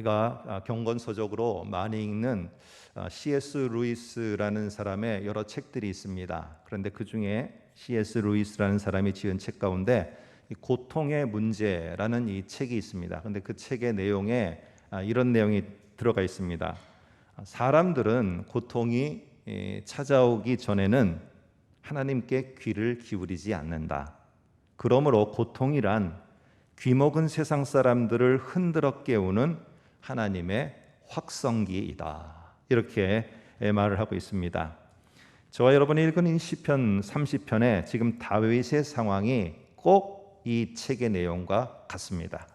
우리가 아, 경건서적으로 많이 읽는 아, C.S. 루이스라는 사람의 여러 책들이 있습니다. 그런데 그 중에 C.S. 루이스라는 사람이 지은 책 가운데 고통의 문제라는 이 책이 있습니다. 그런데 그 책의 내용에 아, 이런 내용이 들어가 있습니다. 사람들은 고통이 찾아오기 전에는 하나님께 귀를 기울이지 않는다. 그러므로 고통이란 귀먹은 세상 사람들을 흔들어 깨우는 하나님의 확성기이다. 이렇게 말을 하고 있습니다. 저와 여러분이 읽은 이 시편 30편에 지금 다윗의 상황이 꼭 이 책의 내용과 같습니다.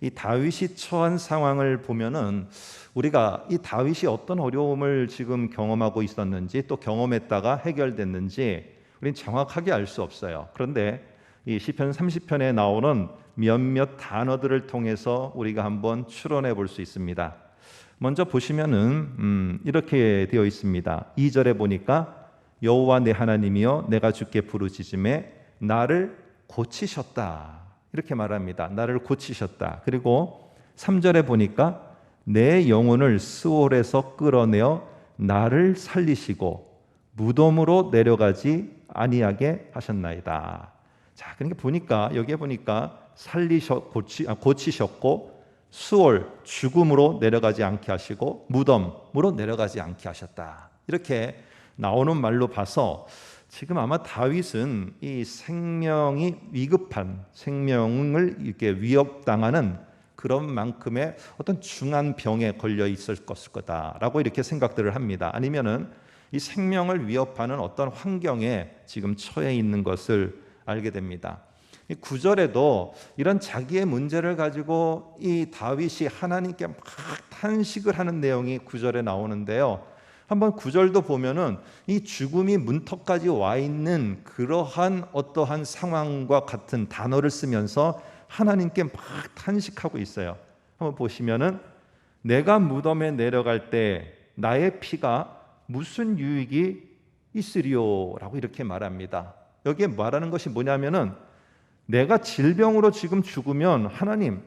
이 다윗이 처한 상황을 보면은 우리가 이 다윗이 어떤 어려움을 지금 경험하고 있었는지 또 경험했다가 해결됐는지 우리는 정확하게 알 수 없어요. 그런데 이 시편 30편에 나오는 몇몇 단어들을 통해서 우리가 한번 추론해 볼 수 있습니다. 먼저 보시면은 음, 이렇게 되어 있습니다. 2절에 보니까 여호와 내 하나님이여 내가 주께 부르짖음에 나를 고치셨다. 이렇게 말합니다. 나를 고치셨다. 그리고 3절에 보니까 내 영혼을 스올에서 끌어내어 나를 살리시고 무덤으로 내려가지 아니하게 하셨나이다. 자, 그러니까 보니까 여기에 보니까 살리셔 고치 아, 고치셨고 수월 죽음으로 내려가지 않게 하시고 무덤으로 내려가지 않게 하셨다. 이렇게 나오는 말로 봐서 지금 아마 다윗은 이 생명이 위급한 생명을 이렇게 위협당하는 그런 만큼의 어떤 중한 병에 걸려 있을 것일 거다라고 이렇게 생각들을 합니다. 아니면은 이 생명을 위협하는 어떤 환경에 지금 처해 있는 것을 알게 됩니다. 이 구절에도 이런 자기의 문제를 가지고 이 다윗이 하나님께 막 탄식을 하는 내용이 구절에 나오는데요. 한번 구절도 보면은 이 죽음이 문턱까지 와 있는 그러한 어떠한 상황과 같은 단어를 쓰면서 하나님께 막 탄식하고 있어요. 한번 보시면은 내가 무덤에 내려갈 때 나의 피가 무슨 유익이 있으리요라고 이렇게 말합니다. 여기에 말하는 것이 뭐냐면은 내가 질병으로 지금 죽으면 하나님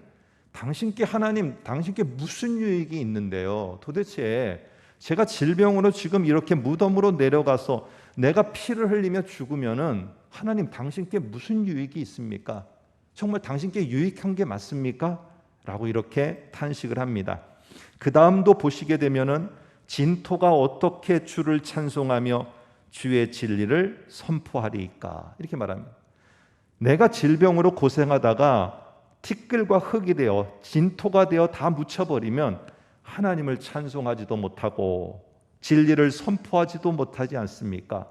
당신께 하나님 당신께 무슨 유익이 있는데요? 도대체 제가 질병으로 지금 이렇게 무덤으로 내려가서 내가 피를 흘리며 죽으면은 하나님 당신께 무슨 유익이 있습니까? 정말 당신께 유익한 게 맞습니까? 라고 이렇게 탄식을 합니다. 그 다음도 보시게 되면은 진토가 어떻게 주를 찬송하며 주의 진리를 선포하리까 이렇게 말합니다. 내가 질병으로 고생하다가 티끌과 흙이 되어 진토가 되어 다 묻혀버리면 하나님을 찬송하지도 못하고 진리를 선포하지도 못하지 않습니까?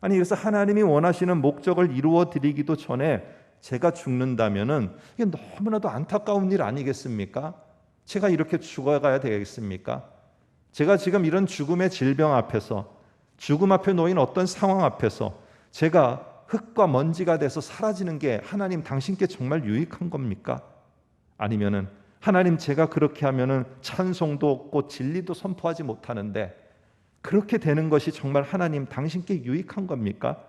아니 그래서 하나님이 원하시는 목적을 이루어 드리기도 전에 제가 죽는다면은 이게 너무나도 안타까운 일 아니겠습니까? 제가 이렇게 죽어가야 되겠습니까? 제가 지금 이런 죽음의 질병 앞에서 죽음 앞에 놓인 어떤 상황 앞에서 제가 흙과 먼지가 돼서 사라지는 게 하나님 당신께 정말 유익한 겁니까? 아니면은 하나님 제가 그렇게 하면은 찬송도 없고 진리도 선포하지 못하는데 그렇게 되는 것이 정말 하나님 당신께 유익한 겁니까?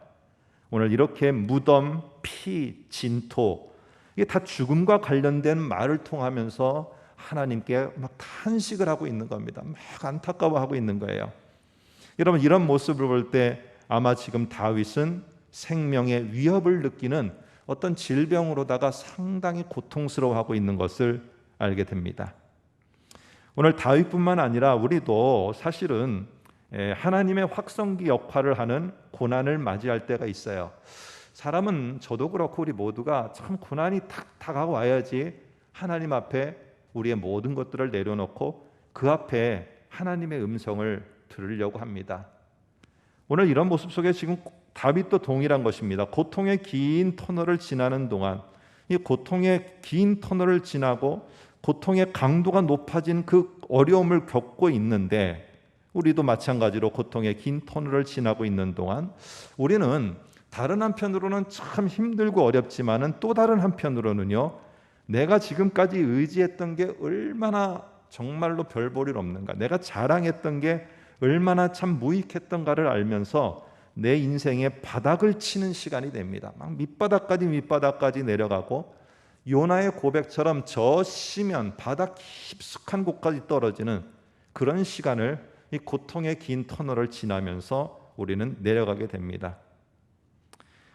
오늘 이렇게 무덤, 피, 진토 이게 다 죽음과 관련된 말을 통하면서 하나님께 막 탄식을 하고 있는 겁니다. 막 안타까워하고 있는 거예요. 여러분 이런 모습을 볼 때 아마 지금 다윗은 생명의 위협을 느끼는 어떤 질병으로다가 상당히 고통스러워하고 있는 것을 알게 됩니다. 오늘 다윗뿐만 아니라 우리도 사실은 예, 하나님의 확성기 역할을 하는 고난을 맞이할 때가 있어요. 사람은 저도 그렇고 우리 모두가 참 고난이 탁 다가고 와야지 하나님 앞에 우리의 모든 것들을 내려놓고 그 앞에 하나님의 음성을 들으려고 합니다. 오늘 이런 모습 속에 지금 다윗도 동일한 것입니다. 고통의 긴 터널을 지나는 동안 이 고통의 긴 터널을 지나고 고통의 강도가 높아진 그 어려움을 겪고 있는데 우리도 마찬가지로 고통의 긴 터널을 지나고 있는 동안 우리는 다른 한편으로는 참 힘들고 어렵지만은 또 다른 한편으로는요. 내가 지금까지 의지했던 게 얼마나 정말로 별 볼일 없는가. 내가 자랑했던 게 얼마나 참 무익했던가를 알면서 내 인생의 바닥을 치는 시간이 됩니다. 막 밑바닥까지 밑바닥까지 내려가고 요나의 고백처럼 저 심연 바다 깊숙한 곳까지 떨어지는 그런 시간을 이 고통의 긴 터널을 지나면서 우리는 내려가게 됩니다.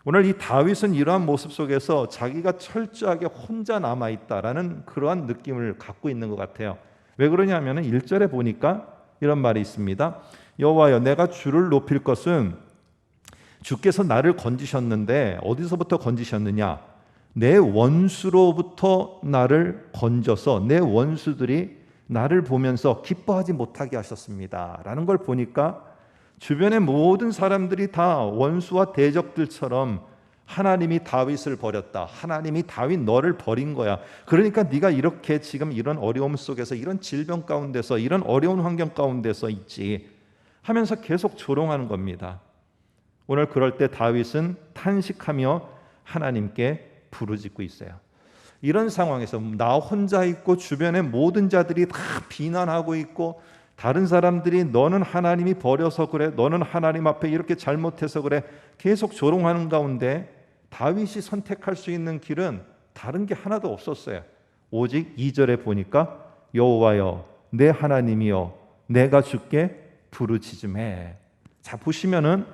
오늘 이 다윗은 이러한 모습 속에서 자기가 철저하게 혼자 남아 있다라는 그러한 느낌을 갖고 있는 것 같아요. 왜 그러냐면은 1절에 보니까 이런 말이 있습니다. 여호와여 내가 주를 높일 것은 주께서 나를 건지셨는데 어디서부터 건지셨느냐? 내 원수로부터 나를 건져서 내 원수들이 나를 보면서 기뻐하지 못하게 하셨습니다. 라는 걸 보니까 주변의 모든 사람들이 다 원수와 대적들처럼 하나님이 다윗을 버렸다. 하나님이 다윗 너를 버린 거야. 그러니까 네가 이렇게 지금 이런 어려움 속에서 이런 질병 가운데서 이런 어려운 환경 가운데서 있지 하면서 계속 조롱하는 겁니다. 오늘 그럴 때 다윗은 탄식하며 하나님께 부르짖고 있어요. 이런 상황에서 나 혼자 있고 주변의 모든 자들이 다 비난하고 있고 다른 사람들이 너는 하나님이 버려서 그래 너는 하나님 앞에 이렇게 잘못해서 그래 계속 조롱하는 가운데 다윗이 선택할 수 있는 길은 다른 게 하나도 없었어요. 오직 2절에 보니까 여호와여 내 하나님이여 내가 주께 부르짖음해. 자 보시면은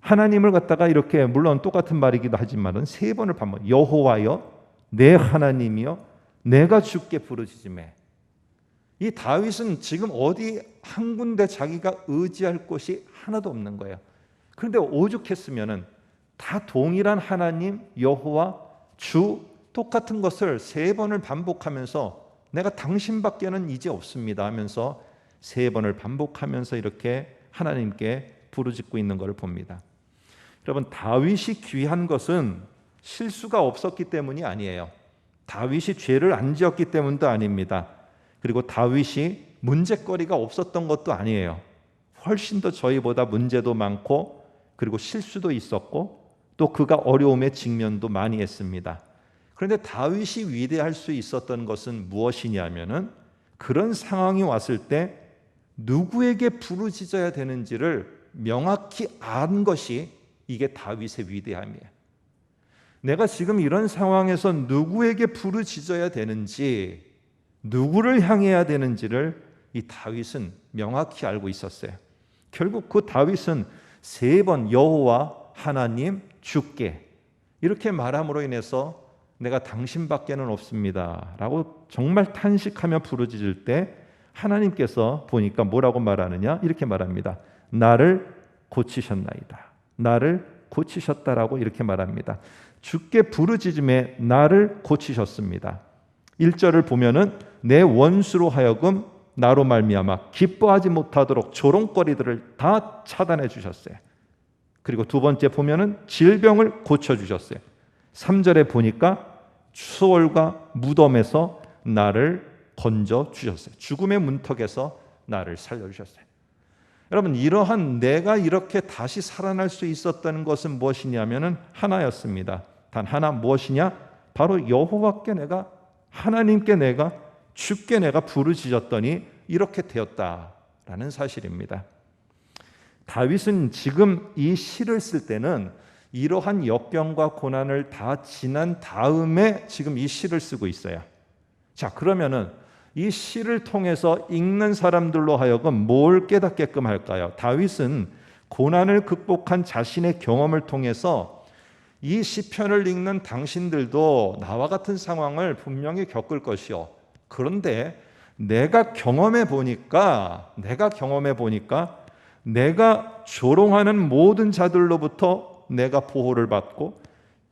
하나님을 갖다가 이렇게 물론 똑같은 말이기도 하지만은 세 번을 반복 여호와여 내 하나님이여 내가 주께 부르짖음해. 이 다윗은 지금 어디 한 군데 자기가 의지할 곳이 하나도 없는 거예요. 그런데 오죽했으면은 다 동일한 하나님 여호와 주 똑같은 것을 세 번을 반복하면서 내가 당신밖에는 이제 없습니다 하면서 세 번을 반복하면서 이렇게 하나님께 부르짖고 있는 것을 봅니다. 여러분 다윗이 귀한 것은 실수가 없었기 때문이 아니에요. 다윗이 죄를 안 지었기 때문도 아닙니다. 그리고 다윗이 문제거리가 없었던 것도 아니에요. 훨씬 더 저희보다 문제도 많고 그리고 실수도 있었고 또 그가 어려움의 직면도 많이 했습니다. 그런데 다윗이 위대할 수 있었던 것은 무엇이냐면은 그런 상황이 왔을 때 누구에게 부르짖어야 되는지를 명확히 안 것이 이게 다윗의 위대함이에요. 내가 지금 이런 상황에서 누구에게 부르짖어야 되는지, 누구를 향해야 되는지를 이 다윗은 명확히 알고 있었어요. 결국 그 다윗은 세 번 여호와 하나님 주께 이렇게 말함으로 인해서 내가 당신밖에는 없습니다 라고 정말 탄식하며 부르짖을 때 하나님께서 보니까 뭐라고 말하느냐 이렇게 말합니다. 나를 고치셨나이다. 나를 고치셨다라고 이렇게 말합니다. 주께 부르짖음에 나를 고치셨습니다. 1절을 보면은 내 원수로 하여금 나로 말미암아 기뻐하지 못하도록 조롱거리들을 다 차단해 주셨어요. 그리고 두 번째 보면은 질병을 고쳐 주셨어요. 3절에 보니까 수월과 무덤에서 나를 건져 주셨어요. 죽음의 문턱에서 나를 살려 주셨어요. 여러분 이러한 내가 이렇게 다시 살아날 수 있었다는 것은 무엇이냐면은 하나였습니다. 단 하나 무엇이냐? 바로 여호와께 내가 하나님께 내가 주께 내가 부르짖었더니 이렇게 되었다라는 사실입니다. 다윗은 지금 이 시를 쓸 때는 이러한 역경과 고난을 다 지난 다음에 지금 이 시를 쓰고 있어요. 자, 그러면은 이 시를 통해서 읽는 사람들로 하여금 뭘 깨닫게끔 할까요? 다윗은 고난을 극복한 자신의 경험을 통해서 이 시편을 읽는 당신들도 나와 같은 상황을 분명히 겪을 것이요. 그런데 내가 경험해 보니까 내가 경험해 보니까 내가 조롱하는 모든 자들로부터 내가 보호를 받고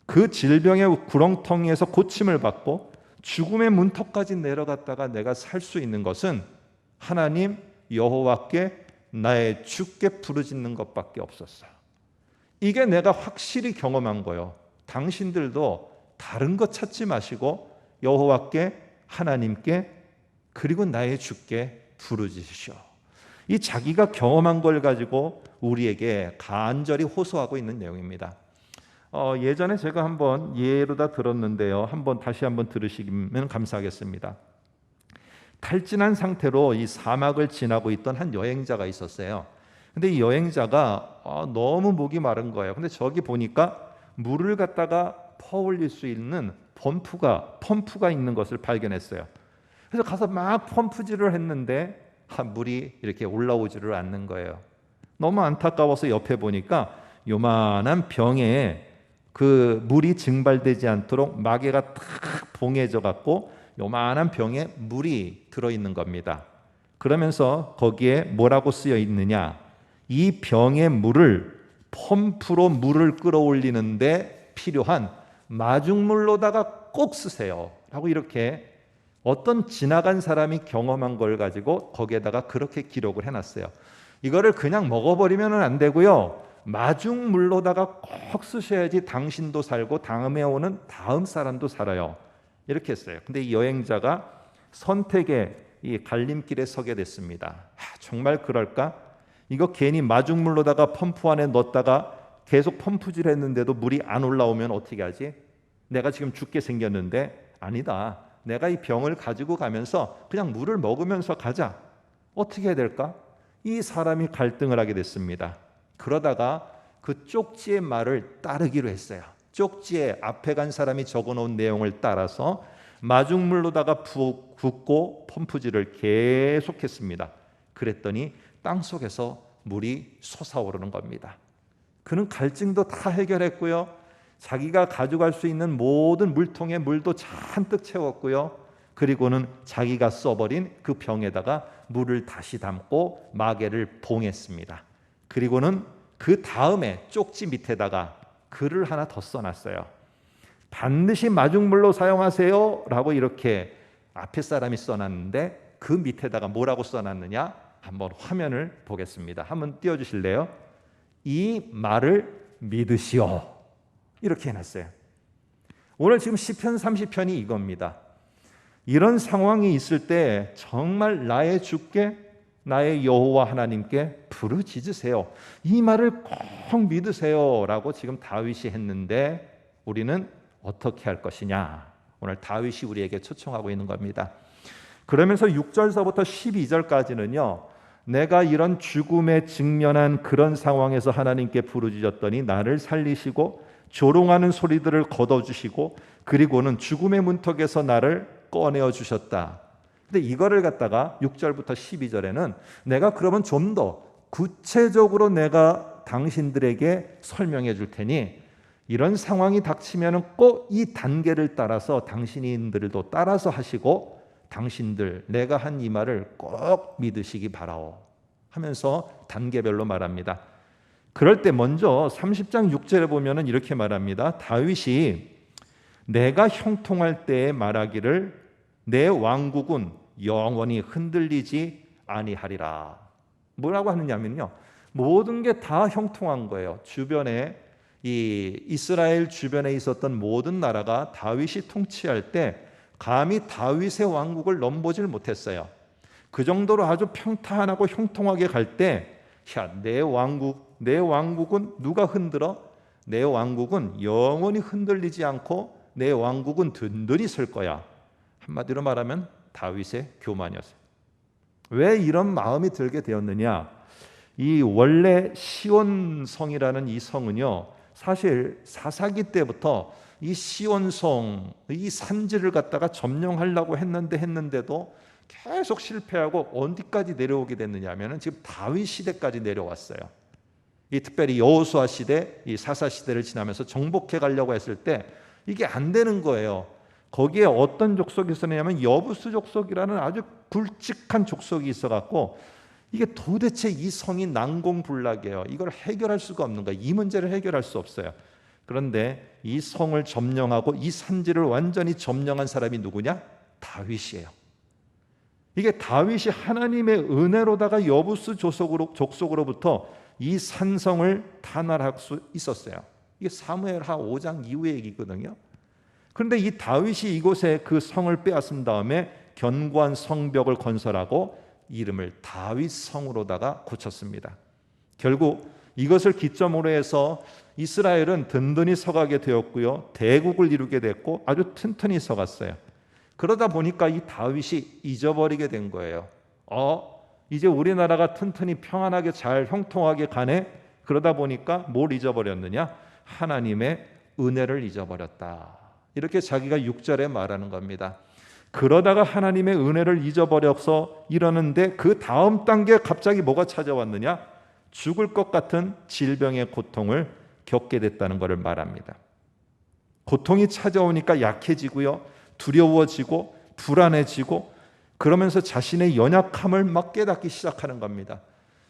그 질병의 구렁텅이에서 고침을 받고 죽음의 문턱까지 내려갔다가 내가 살 수 있는 것은 하나님 여호와께 나의 주께 부르짖는 것밖에 없었어요. 이게 내가 확실히 경험한 거요. 당신들도 다른 것 찾지 마시고 여호와께 하나님께 그리고 나의 주께 부르짖으시오. 이 자기가 경험한 걸 가지고 우리에게 간절히 호소하고 있는 내용입니다. 어, 예전에 제가 한번 예로다 들었는데요. 한번 다시 한번 들으시면 감사하겠습니다. 탈진한 상태로 이 사막을 지나고 있던 한 여행자가 있었어요. 근데 이 여행자가 아, 너무 목이 마른 거예요. 근데 저기 보니까 물을 갖다가 퍼올릴 수 있는 펌프가 펌프가 있는 것을 발견했어요. 그래서 가서 막 펌프질을 했는데 아, 물이 이렇게 올라오지를 않는 거예요. 너무 안타까워서 옆에 보니까 요만한 병에 그 물이 증발되지 않도록 마개가 탁 봉해져 갖고 요만한 병에 물이 들어 있는 겁니다. 그러면서 거기에 뭐라고 쓰여 있느냐? 이 병의 물을 펌프로 물을 끌어올리는데 필요한 마중물로다가 꼭 쓰세요. 라고 이렇게 어떤 지나간 사람이 경험한 걸 가지고 거기에다가 그렇게 기록을 해놨어요. 이거를 그냥 먹어버리면 안 되고요. 마중물로다가 꼭 쓰셔야지 당신도 살고 다음에 오는 다음 사람도 살아요. 이렇게 했어요. 근데 이 여행자가 선택의 이 갈림길에 서게 됐습니다. 아, 정말 그럴까? 이거 괜히 마중물로다가 펌프 안에 넣었다가 계속 펌프질 했는데도 물이 안 올라오면 어떻게 하지? 내가 지금 죽게 생겼는데 아니다. 내가 이 병을 가지고 가면서 그냥 물을 먹으면서 가자. 어떻게 해야 될까? 이 사람이 갈등을 하게 됐습니다. 그러다가 그 쪽지의 말을 따르기로 했어요. 쪽지에 앞에 간 사람이 적어 놓은 내용을 따라서 마중물로다가 붓고 펌프질을 계속했습니다. 그랬더니 땅 속에서 물이 솟아오르는 겁니다. 그는 갈증도 다 해결했고요. 자기가 가져갈 수 있는 모든 물통에 물도 잔뜩 채웠고요. 그리고는 자기가 써버린 그 병에다가 물을 다시 담고 마개를 봉했습니다. 그리고는 그 다음에 쪽지 밑에다가 글을 하나 더 써놨어요. 반드시 마중물로 사용하세요. 라고 이렇게 앞에 사람이 써놨는데 그 밑에다가 뭐라고 써놨느냐? 한번 화면을 보겠습니다. 한번 띄워주실래요? 이 말을 믿으시오. 이렇게 해놨어요. 오늘 지금 시편 30편이 이겁니다. 이런 상황이 있을 때 정말 나의 주께 나의 여호와 하나님께 부르짖으세요. 이 말을 꼭 믿으세요라고 지금 다윗이 했는데 우리는 어떻게 할 것이냐? 오늘 다윗이 우리에게 초청하고 있는 겁니다. 그러면서 6절서부터 12절까지는요. 내가 이런 죽음에 직면한 그런 상황에서 하나님께 부르짖었더니 나를 살리시고 조롱하는 소리들을 걷어주시고 그리고는 죽음의 문턱에서 나를 꺼내어 주셨다. 근데 이거를 갖다가 6절부터 12절에는 내가 그러면 좀 더 구체적으로 내가 당신들에게 설명해 줄 테니 이런 상황이 닥치면은 꼭 이 단계를 따라서 당신들도 따라서 하시고 당신들 내가 한 이 말을 꼭 믿으시기 바라오 하면서 단계별로 말합니다. 그럴 때 먼저 30장 6절에 보면은 이렇게 말합니다. 다윗이 내가 형통할 때에 말하기를 내 왕국은 영원히 흔들리지 아니하리라. 뭐라고 하느냐면요. 모든 게 다 형통한 거예요. 주변에 이 이스라엘 주변에 있었던 모든 나라가 다윗이 통치할 때 감히 다윗의 왕국을 넘보질 못했어요. 그 정도로 아주 평탄하고 형통하게 갈 때, 야, 내 왕국 내 왕국은 누가 흔들어? 내 왕국은 영원히 흔들리지 않고 내 왕국은 든든히 설 거야. 한마디로 말하면 다윗의 교만이었어요. 왜 이런 마음이 들게 되었느냐? 이 원래 시온성이라는 이 성은요, 사실 사사기 때부터 이 시온성, 이 산지를 갖다가 점령하려고 했는데 했는데도 계속 실패하고 어디까지 내려오게 됐느냐면은 지금 다윗 시대까지 내려왔어요. 이 특별히 여호수아 시대, 이 사사 시대를 지나면서 정복해 가려고 했을 때 이게 안 되는 거예요. 거기에 어떤 족속이 있었냐면 여부스 족속이라는 아주 굵직한 족속이 있어 갖고 이게 도대체 이 성이 난공불락이에요. 이걸 해결할 수가 없는 거예요. 이 문제를 해결할 수 없어요. 그런데 이 성을 점령하고 이 산지를 완전히 점령한 사람이 누구냐? 다윗이에요. 이게 다윗이 하나님의 은혜로다가 여부스 족속으로, 족속으로부터 이 산성을 탄환할 수 있었어요. 이게 사무엘하 5장 이후의 얘기거든요. 그런데 이 다윗이 이곳에 그 성을 빼앗은 다음에 견고한 성벽을 건설하고 이름을 다윗 성으로다가 고쳤습니다. 결국 이것을 기점으로 해서 이스라엘은 든든히 서가게 되었고요. 대국을 이루게 됐고 아주 튼튼히 서갔어요. 그러다 보니까 이 다윗이 잊어버리게 된 거예요. 어, 이제 우리나라가 튼튼히 평안하게 잘 형통하게 가네. 그러다 보니까 뭘 잊어버렸느냐? 하나님의 은혜를 잊어버렸다. 이렇게 자기가 6절에 말하는 겁니다. 그러다가 하나님의 은혜를 잊어버려서 이러는데 그 다음 단계에 갑자기 뭐가 찾아왔느냐? 죽을 것 같은 질병의 고통을 겪게 됐다는 것을 말합니다. 고통이 찾아오니까 약해지고요. 두려워지고 불안해지고 그러면서 자신의 연약함을 막 깨닫기 시작하는 겁니다.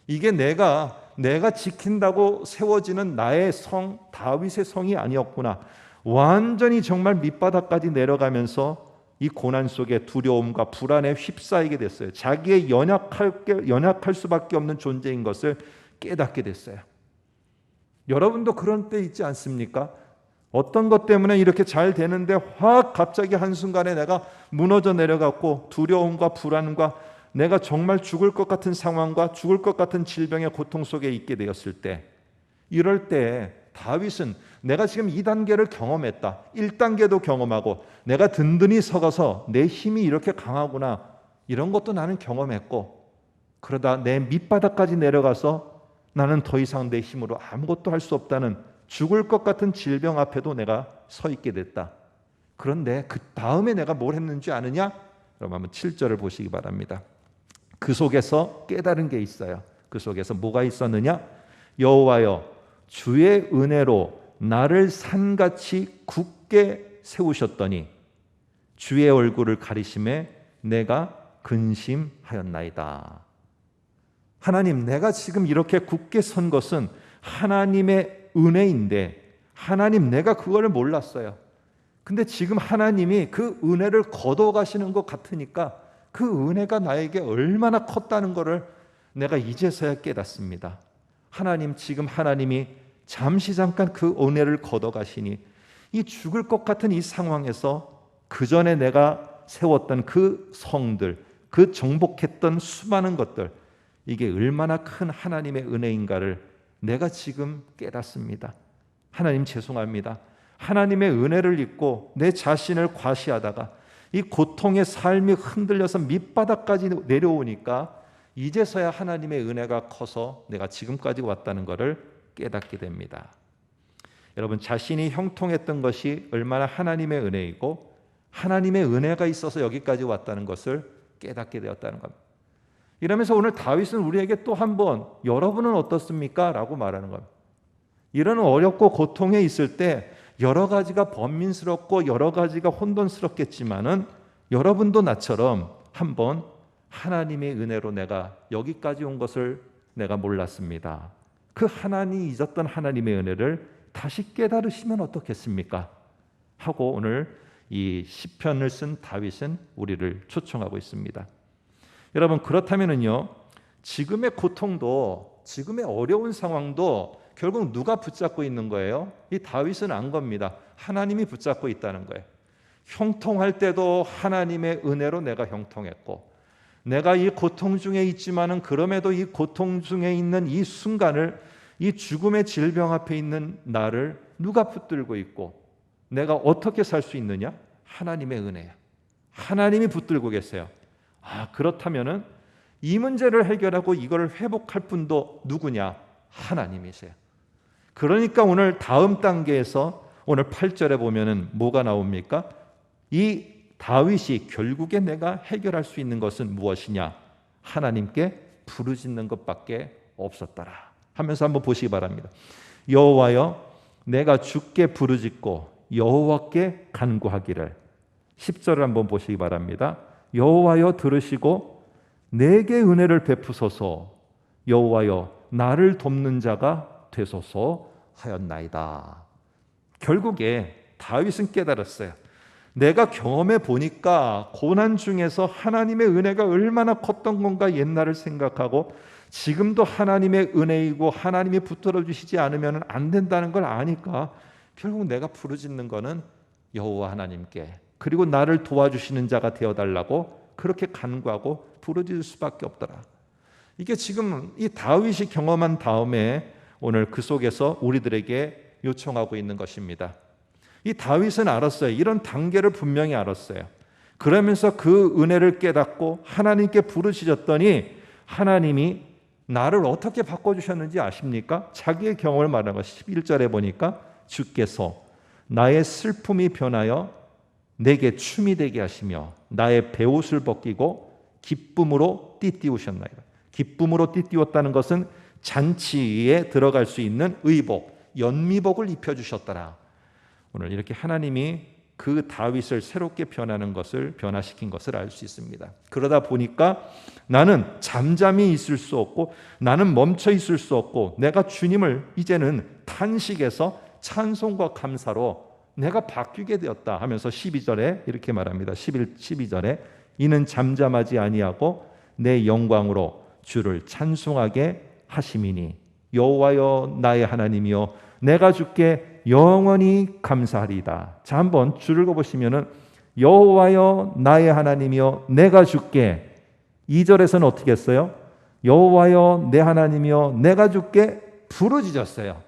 이게 내가 내가 지킨다고 세워지는 나의 성 다윗의 성이 아니었구나. 완전히 정말 밑바닥까지 내려가면서 이 고난 속에 두려움과 불안에 휩싸이게 됐어요. 자기의 연약할 연약할 수밖에 없는 존재인 것을 깨닫게 됐어요. 여러분도 그런 때 있지 않습니까? 어떤 것 때문에 이렇게 잘 되는데 확 갑자기 한순간에 내가 무너져 내려갔고 두려움과 불안과 내가 정말 죽을 것 같은 상황과 죽을 것 같은 질병의 고통 속에 있게 되었을 때 이럴 때 다윗은 내가 지금 2단계를 경험했다. 1단계도 경험하고 내가 든든히 서가서 내 힘이 이렇게 강하구나. 이런 것도 나는 경험했고 그러다 내 밑바닥까지 내려가서 나는 더 이상 내 힘으로 아무것도 할 수 없다는 죽을 것 같은 질병 앞에도 내가 서 있게 됐다. 그런데 그 다음에 내가 뭘 했는지 아느냐? 그럼 한번 7절을 보시기 바랍니다. 그 속에서 깨달은 게 있어요. 그 속에서 뭐가 있었느냐? 여호와여 주의 은혜로 나를 산같이 굳게 세우셨더니 주의 얼굴을 가리심에 내가 근심하였나이다. 하나님, 내가 지금 이렇게 굳게 선 것은 하나님의 은혜인데 하나님 내가 그거를 몰랐어요. 근데 지금 하나님이 그 은혜를 거둬 가시는 것 같으니까 그 은혜가 나에게 얼마나 컸다는 것을 내가 이제서야 깨닫습니다. 하나님 지금 하나님이 잠시 잠깐 그 은혜를 걷어 가시니 이 죽을 것 같은 이 상황에서 그 전에 내가 세웠던 그 성들, 그 정복했던 수많은 것들 이게 얼마나 큰 하나님의 은혜인가를 내가 지금 깨닫습니다. 하나님 죄송합니다. 하나님의 은혜를 잊고 내 자신을 과시하다가 이 고통의 삶이 흔들려서 밑바닥까지 내려오니까 이제서야 하나님의 은혜가 커서 내가 지금까지 왔다는 것을 깨닫게 됩니다. 여러분 자신이 형통했던 것이 얼마나 하나님의 은혜이고 하나님의 은혜가 있어서 여기까지 왔다는 것을 깨닫게 되었다는 겁니다. 이러면서 오늘 다윗은 우리에게 또 한 번 여러분은 어떻습니까? 라고 말하는 겁니다. 이런 어렵고 고통에 있을 때 여러 가지가 번민스럽고 여러 가지가 혼돈스럽겠지만은 여러분도 나처럼 한번 하나님의 은혜로 내가 여기까지 온 것을 내가 몰랐습니다. 그 하나님이 잊었던 하나님의 은혜를 다시 깨달으시면 어떻겠습니까? 하고 오늘 이 시편을 쓴 다윗은 우리를 초청하고 있습니다. 여러분 그렇다면은요. 지금의 고통도 지금의 어려운 상황도 결국 누가 붙잡고 있는 거예요? 이 다윗은 안 겁니다. 하나님이 붙잡고 있다는 거예요. 형통할 때도 하나님의 은혜로 내가 형통했고 내가 이 고통 중에 있지만은 그럼에도 이 고통 중에 있는 이 순간을 이 죽음의 질병 앞에 있는 나를 누가 붙들고 있고 내가 어떻게 살 수 있느냐? 하나님의 은혜야. 하나님이 붙들고 계세요. 아, 그렇다면은 이 문제를 해결하고 이걸 회복할 분도 누구냐? 하나님이세요. 그러니까 오늘 다음 단계에서 오늘 8절에 보면은 뭐가 나옵니까? 이 다윗이 결국에 내가 해결할 수 있는 것은 무엇이냐? 하나님께 부르짖는 것밖에 없었더라. 하면서 한번 보시기 바랍니다. 여호와여 내가 주께 부르짖고 여호와께 간구하기를 10절을 한번 보시기 바랍니다. 여호와여 들으시고 내게 은혜를 베푸소서 여호와여 나를 돕는 자가 되소서 하였나이다. 결국에 다윗은 깨달았어요. 내가 경험해 보니까 고난 중에서 하나님의 은혜가 얼마나 컸던 건가 옛날을 생각하고 지금도 하나님의 은혜이고 하나님이 붙들어 주시지 않으면 안 된다는 걸 아니까 결국 내가 부르짖는 거는 여호와 하나님께 그리고 나를 도와주시는 자가 되어 달라고 그렇게 간구하고 부르짖을 수밖에 없더라. 이게 지금 이 다윗이 경험한 다음에 오늘 그 속에서 우리들에게 요청하고 있는 것입니다. 이 다윗은 알았어요. 이런 단계를 분명히 알았어요. 그러면서 그 은혜를 깨닫고 하나님께 부르짖었더니 하나님이 나를 어떻게 바꿔 주셨는지 아십니까? 자기의 경험을 말하는 것 11절에 보니까 주께서 나의 슬픔이 변하여 내게 춤이 되게 하시며 나의 베옷을 벗기고 기쁨으로 띠띠우셨나이다. 기쁨으로 띠띠웠다는 것은 잔치에 들어갈 수 있는 의복, 연미복을 입혀 주셨더라. 오늘 이렇게 하나님이 그 다윗을 새롭게 변하는 것을 변화시킨 것을 알 수 있습니다. 그러다 보니까 나는 잠잠히 있을 수 없고 나는 멈춰 있을 수 없고 내가 주님을 이제는 탄식에서 찬송과 감사로 내가 바뀌게 되었다 하면서 12절에 이렇게 말합니다. 11 12절에 이는 잠잠하지 아니하고 내 영광으로 주를 찬송하게 하심이니 여호와여 나의 하나님이여 내가 주께 영원히 감사하리다. 자 한번 줄을 읽어 보시면은 여호와여 나의 하나님이여 내가 주께 2절에서는 어떻게 했어요? 여호와여 내 하나님이여 내가 주께 부르짖었어요.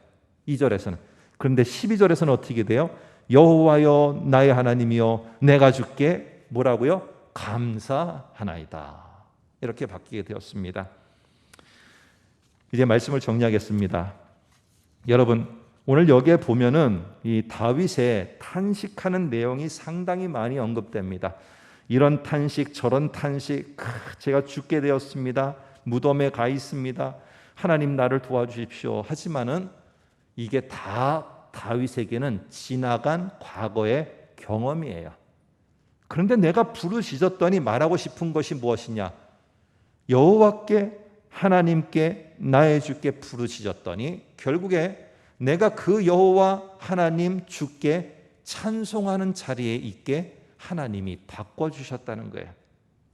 2절에서는. 그런데 12절에서는 어떻게 돼요? 여호와여 나의 하나님이여 내가 주께 뭐라고요? 감사하나이다. 이렇게 바뀌게 되었습니다. 이제 말씀을 정리하겠습니다. 여러분, 오늘 여기에 보면은 이 다윗의 탄식하는 내용이 상당히 많이 언급됩니다. 이런 탄식, 저런 탄식, 제가 죽게 되었습니다. 무덤에 가 있습니다. 하나님 나를 도와주십시오. 하지만은 이게 다 다윗에게는 지나간 과거의 경험이에요. 그런데 내가 부르짖었더니 말하고 싶은 것이 무엇이냐? 여호와께 하나님께 나의 주께 부르짖었더니 결국에 내가 그 여호와 하나님 주께 찬송하는 자리에 있게 하나님이 바꿔 주셨다는 거예요.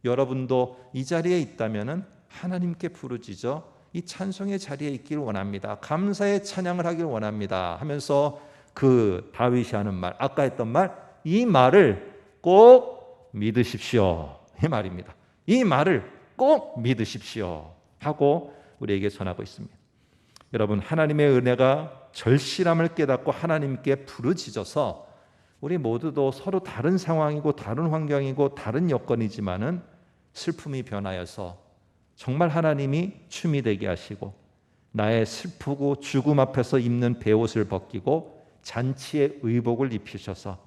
여러분도 이 자리에 있다면은 하나님께 부르짖어 이 찬송의 자리에 있기를 원합니다. 감사의 찬양을 하길 원합니다. 하면서 그 다윗이 하는 말, 아까 했던 말, 이 말을 꼭 믿으십시오. 이 말입니다. 이 말을 꼭 믿으십시오. 하고 우리에게 전하고 있습니다. 여러분, 하나님의 은혜가 절실함을 깨닫고 하나님께 부르짖어서 우리 모두도 서로 다른 상황이고 다른 환경이고 다른 여건이지만은 슬픔이 변하여서 정말 하나님이 춤이 되게 하시고 나의 슬프고 죽음 앞에서 입는 베옷을 벗기고 잔치의 의복을 입히셔서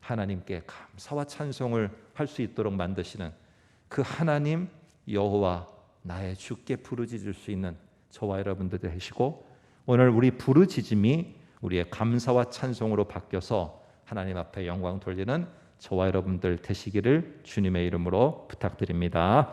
하나님께 감사와 찬송을 할 수 있도록 만드시는 그 하나님 여호와 나의 주께 부르짖을 수 있는 저와 여러분들 되시고 오늘 우리 부르짖음이 우리의 감사와 찬송으로 바뀌어서 하나님 앞에 영광 돌리는 저와 여러분들 되시기를 주님의 이름으로 부탁드립니다.